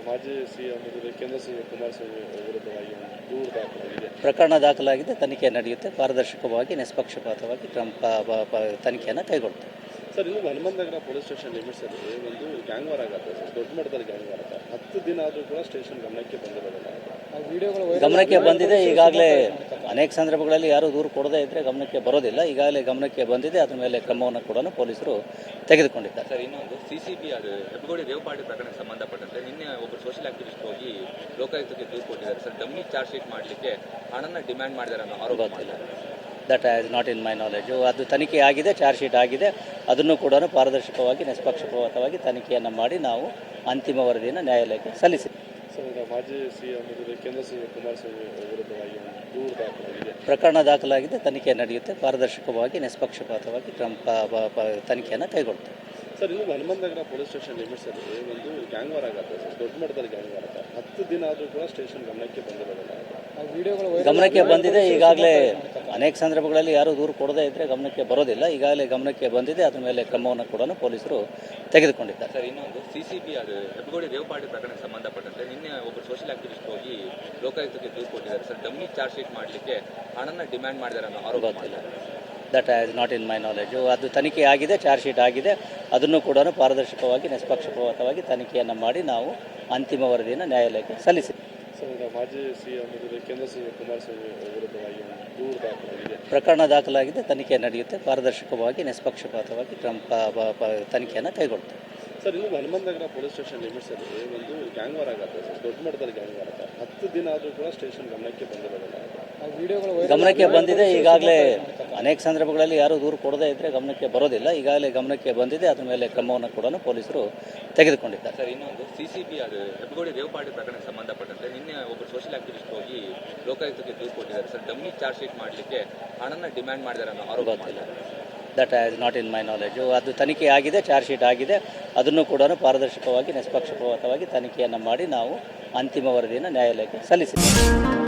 ಮಾಜಿ ಸಿಎಂ ಕೇಂದ್ರ ಕುಮಾರಸ್ವಾಮಿ ವಿರುದ್ಧವಾಗಿ ಒಂದು ದೂರು ದಾಖಲಾಗಿದೆ. ಪ್ರಕರಣ ದಾಖಲಾಗಿದೆ. ತನಿಖೆ ನಡೆಯುತ್ತೆ. ಪಾರದರ್ಶಕವಾಗಿ ನಿಷ್ಪಕ್ಷಪಾತವಾಗಿ ಕ್ರಮ ಪ- ಪ- ಪ- ತನಿಖೆಯನ್ನು ಕೈಗೊಳ್ಳುತ್ತೆ. ಸರ್ ಇನ್ನು ಹನುಮಂತನಗರ ಪೊಲೀಸ್ ಸ್ಟೇಷನ್ ಲಿಮಿಟ್ಸಲ್ಲಿ ಒಂದು ಗ್ಯಾಂಗ್ ವಾರ್ ಆಗತ್ತೆ ಸರ್. ದೊಡ್ಡ ಮಟ್ಟದಲ್ಲಿ ಗ್ಯಾಂಗ್ ವಾರ್ ಆಗುತ್ತೆ. ಹತ್ತು ದಿನ ಆದರೂ ಕೂಡ ಸ್ಟೇಷನ್ ಗಮನಕ್ಕೆ ಬಂದಿರೋದಿಲ್ಲ. ಗಮನಕ್ಕೆ ಬಂದಿದೆ. ಈಗಾಗಲೇ ಅನೇಕ ಸಂದರ್ಭಗಳಲ್ಲಿ ಯಾರು ದೂರು ಕೊಡದೇ ಇದ್ದರೆ ಗಮನಕ್ಕೆ ಬರೋದಿಲ್ಲ. ಈಗಾಗಲೇ ಗಮನಕ್ಕೆ ಬಂದಿದೆ. ಅದ್ರ ಮೇಲೆ ಕ್ರಮವನ್ನು ಕೂಡ ಪೊಲೀಸರು ತೆಗೆದುಕೊಂಡಿದ್ದಾರೆ. ಸರ್ ಇನ್ನೊಂದು ಸಿ ಸಿ ಬಿ ಅದು ಹೆಬ್ಬಗೋಡಿ ದೇವಪಾಡಿ ಪ್ರಕರಣಕ್ಕೆ ಸಂಬಂಧಪಟ್ಟಂತೆ ನಿನ್ನೆ ಒಬ್ಬರು ಸೋಷಿಯಲ್ ಆಕ್ಟಿವಿಸ್ಟ್ ಹೋಗಿ ಲೋಕಾಯುಕ್ತಕ್ಕೆ ದೂರು ಕೊಟ್ಟಿದ್ದಾರೆ. ಸರ್ ಡಮ್ಮಿ ಚಾರ್ಜ್ ಶೀಟ್ ಮಾಡಲಿಕ್ಕೆ ಹಣನ ಡಿಮ್ಯಾಂಡ್ ಮಾಡಿದ್ದಾರೆ ಅನ್ನೋ ಆರೋಪ ಮಾಡಿದ್ದಾರೆ. That is not in my knowledge ಅದು ತನಿಖೆ ಆಗಿದೆ ಚಾರ್ಜ್ ಶೀಟ್ ಆಗಿದೆ. ಅದನ್ನು ಕೂಡ ಪಾರದರ್ಶಕವಾಗಿ ನಿಷ್ಪಕ್ಷಪಾತವಾಗಿ ತನಿಖೆಯನ್ನು ಮಾಡಿ ನಾವು ಅಂತಿಮ ವರದಿಯನ್ನು ನ್ಯಾಯಾಲಯಕ್ಕೆ ಸಲ್ಲಿಸಿ ಮಾಜಿ ಸಿಎಂ ಕೇಂದ್ರ ಸಿಎಂ ಕುಮಾರಸ್ವಾಮಿ ವಿರುದ್ಧವಾಗಿ ದೂರು ದಾಖಲಾಗಿದೆ. ಪ್ರಕರಣ ದಾಖಲಾಗಿದೆ ತನಿಖೆ ನಡೆಯುತ್ತೆ. ಪಾರದರ್ಶಕವಾಗಿ ನಿಷ್ಪಕ್ಷಪಾತವಾಗಿ ಕ್ರಮ ತನಿಖೆಯನ್ನು ಕೈಗೊಳ್ಳುತ್ತೆ. ಸರ್ ಇನ್ನು ಹನುಮಂತನಗರ ಪೊಲೀಸ್ ಸ್ಟೇಷನ್ ಲಿಮಿಟ್ಸ್ ಅಲ್ಲಿ ಒಂದು ಗ್ಯಾಂಗ್ ವಾರ್ ಆಗತ್ತೆ ಸರ್. ದೊಡ್ಡ ಮಟ್ಟದಲ್ಲಿ ಗ್ಯಾಂಗ್ ವಾರ್ ಆಗುತ್ತೆ. ಹತ್ತು ದಿನ ಆದರೂ ಕೂಡ ಸ್ಟೇಷನ್ ಗಮನಕ್ಕೆ ಬಂದಿರೋದಿಲ್ಲ ಗಮನಕ್ಕೆ ಬಂದಿದೆ. ಈಗಾಗಲೇ ಅನೇಕ ಸಂದರ್ಭಗಳಲ್ಲಿ ಯಾರು ದೂರು ಕೊಡದೇ ಇದ್ದರೆ ಗಮನಕ್ಕೆ ಬರೋದಿಲ್ಲ. ಈಗಾಗಲೇ ಗಮನಕ್ಕೆ ಬಂದಿದೆ. ಅದ್ರ ಮೇಲೆ ಕ್ರಮವನ್ನು ಕೂಡ ಪೊಲೀಸರು ತೆಗೆದುಕೊಂಡಿದ್ದಾರೆ. ಸರ್ ಇನ್ನೊಂದು ಸಿ ಸಿ ಬಿ ಅದು ಹೆಬ್ಬಗೋಡಿ ದೇವಪಾಡಿ ಪ್ರಕರಣಕ್ಕೆ ಸಂಬಂಧಪಟ್ಟಂತೆ ನಿನ್ನೆ ಒಬ್ಬರು ಸೋಷಿಯಲ್ ಆಕ್ಟಿವಿಸ್ಟ್ ಹೋಗಿ ಲೋಕಾಯುಕ್ತಕ್ಕೆ ದೂರು ಕೊಟ್ಟಿದ್ದಾರೆ. ಸರ್ ಡಮ್ಮಿ ಚಾರ್ಜ್ ಶೀಟ್ ಮಾಡಲಿಕ್ಕೆ ಹಣನ ಡಿಮ್ಯಾಂಡ್ ಮಾಡಿದ್ದಾರೆ ಅನ್ನೋ ಆರೋಪ ಮಾಡಿದ್ದಾರೆ. That is not in my knowledge ಅದು ತನಿಖೆ ಆಗಿದೆ ಚಾರ್ಜ್ ಶೀಟ್ ಆಗಿದೆ. ಅದನ್ನು ಕೂಡ ಪಾರದರ್ಶಕವಾಗಿ ನಿಷ್ಪಕ್ಷಪಾತವಾಗಿ ತನಿಖೆಯನ್ನು ಮಾಡಿ ನಾವು ಅಂತಿಮ ವರದಿಯನ್ನು ನ್ಯಾಯಾಲಯಕ್ಕೆ ಸಲ್ಲಿಸಿ. ಮಾಜಿ ಸಿಎಂ ಕೇಂದ್ರ ಸಚಿವ ಕುಮಾರಸ್ವಾಮಿ ವಿರುದ್ಧವಾಗಿ ದೂರು ದಾಖಲಾಗಿದೆ. ಪ್ರಕರಣ ದಾಖಲಾಗಿದೆ ತನಿಖೆ ನಡೆಯುತ್ತೆ. ಪಾರದರ್ಶಕವಾಗಿ ನಿಷ್ಪಕ್ಷಪಾತವಾಗಿ ಕ್ರಮ ತನಿಖೆಯನ್ನು ಕೈಗೊಳ್ಳುತ್ತೆ. ಸರ್ ಇನ್ನು ಹನುಮಂತನಗರ ಪೊಲೀಸ್ ಸ್ಟೇಷನ್ ನಿರ್ಮಿಸಲು ಒಂದು ಗ್ಯಾಂಗ್ ವಾರ್ ಆಗುತ್ತೆ ಸರ್ ದೊಡ್ಡ ಮಟ್ಟದಲ್ಲಿ ಗ್ಯಾಂಗ್ ವಾರ್ ಆಗುತ್ತೆ. ಹತ್ತು ದಿನ ಆದರೂ ಕೂಡ ಸ್ಟೇಷನ್ ಗಮನಕ್ಕೆ ಬಂದಿರೋದಿಲ್ಲ. ಗಮನಕ್ಕೆ ಬಂದಿದೆ ಈಗಾಗಲೇ ಅನೇಕ ಸಂದರ್ಭಗಳಲ್ಲಿ ಯಾರೂ ದೂರು ಕೊಡದೇ ಇದ್ದರೆ ಗಮನಕ್ಕೆ ಬರೋದಿಲ್ಲ. ಈಗಾಗಲೇ ಗಮನಕ್ಕೆ ಬಂದಿದೆ. ಅದರ ಮೇಲೆ ಕ್ರಮವನ್ನು ಕೂಡ ಪೊಲೀಸರು ತೆಗೆದುಕೊಂಡಿದ್ದಾರೆ. ಸರ್ ಇನ್ನೊಂದು ಸಿ ಸಿ ಬಿ ಅದು ಹೆಬ್ಬಗೋಡಿ ದೇವಪಾಡಿ ಪ್ರಕರಣಕ್ಕೆ ಸಂಬಂಧಪಟ್ಟಂತೆ ನಿನ್ನೆ ಒಬ್ಬರು ಸೋಷಿಯಲ್ ಆಕ್ಟಿವಿಸ್ಟ್ ಹೋಗಿ ಲೋಕಾಯುಕ್ತಕ್ಕೆ ದೂರು ಕೊಟ್ಟಿದ್ದಾರೆ. ಸರ್ ಡಮ್ಮಿ ಚಾರ್ಜ್ ಶೀಟ್ ಮಾಡಲಿಕ್ಕೆ ಹಣನ ಡಿಮ್ಯಾಂಡ್ ಮಾಡಿದ್ದಾರೆ ಅನ್ನೋ ಆರೋಪ ಗೊತ್ತಿಲ್ಲ. That is not in my knowledge ಅದು ತನಿಖೆ ಆಗಿದೆ ಚಾರ್ಜ್ ಶೀಟ್ ಆಗಿದೆ. ಅದನ್ನು ಕೂಡ ಪಾರದರ್ಶಕವಾಗಿ ನಿಷ್ಪಕ್ಷಪಾತವಾಗಿ ತನಿಖೆಯನ್ನು ಮಾಡಿ ನಾವು ಅಂತಿಮ ವರದಿಯನ್ನು ನ್ಯಾಯಾಲಯಕ್ಕೆ ಸಲ್ಲಿಸಿದ್ದೇವೆ.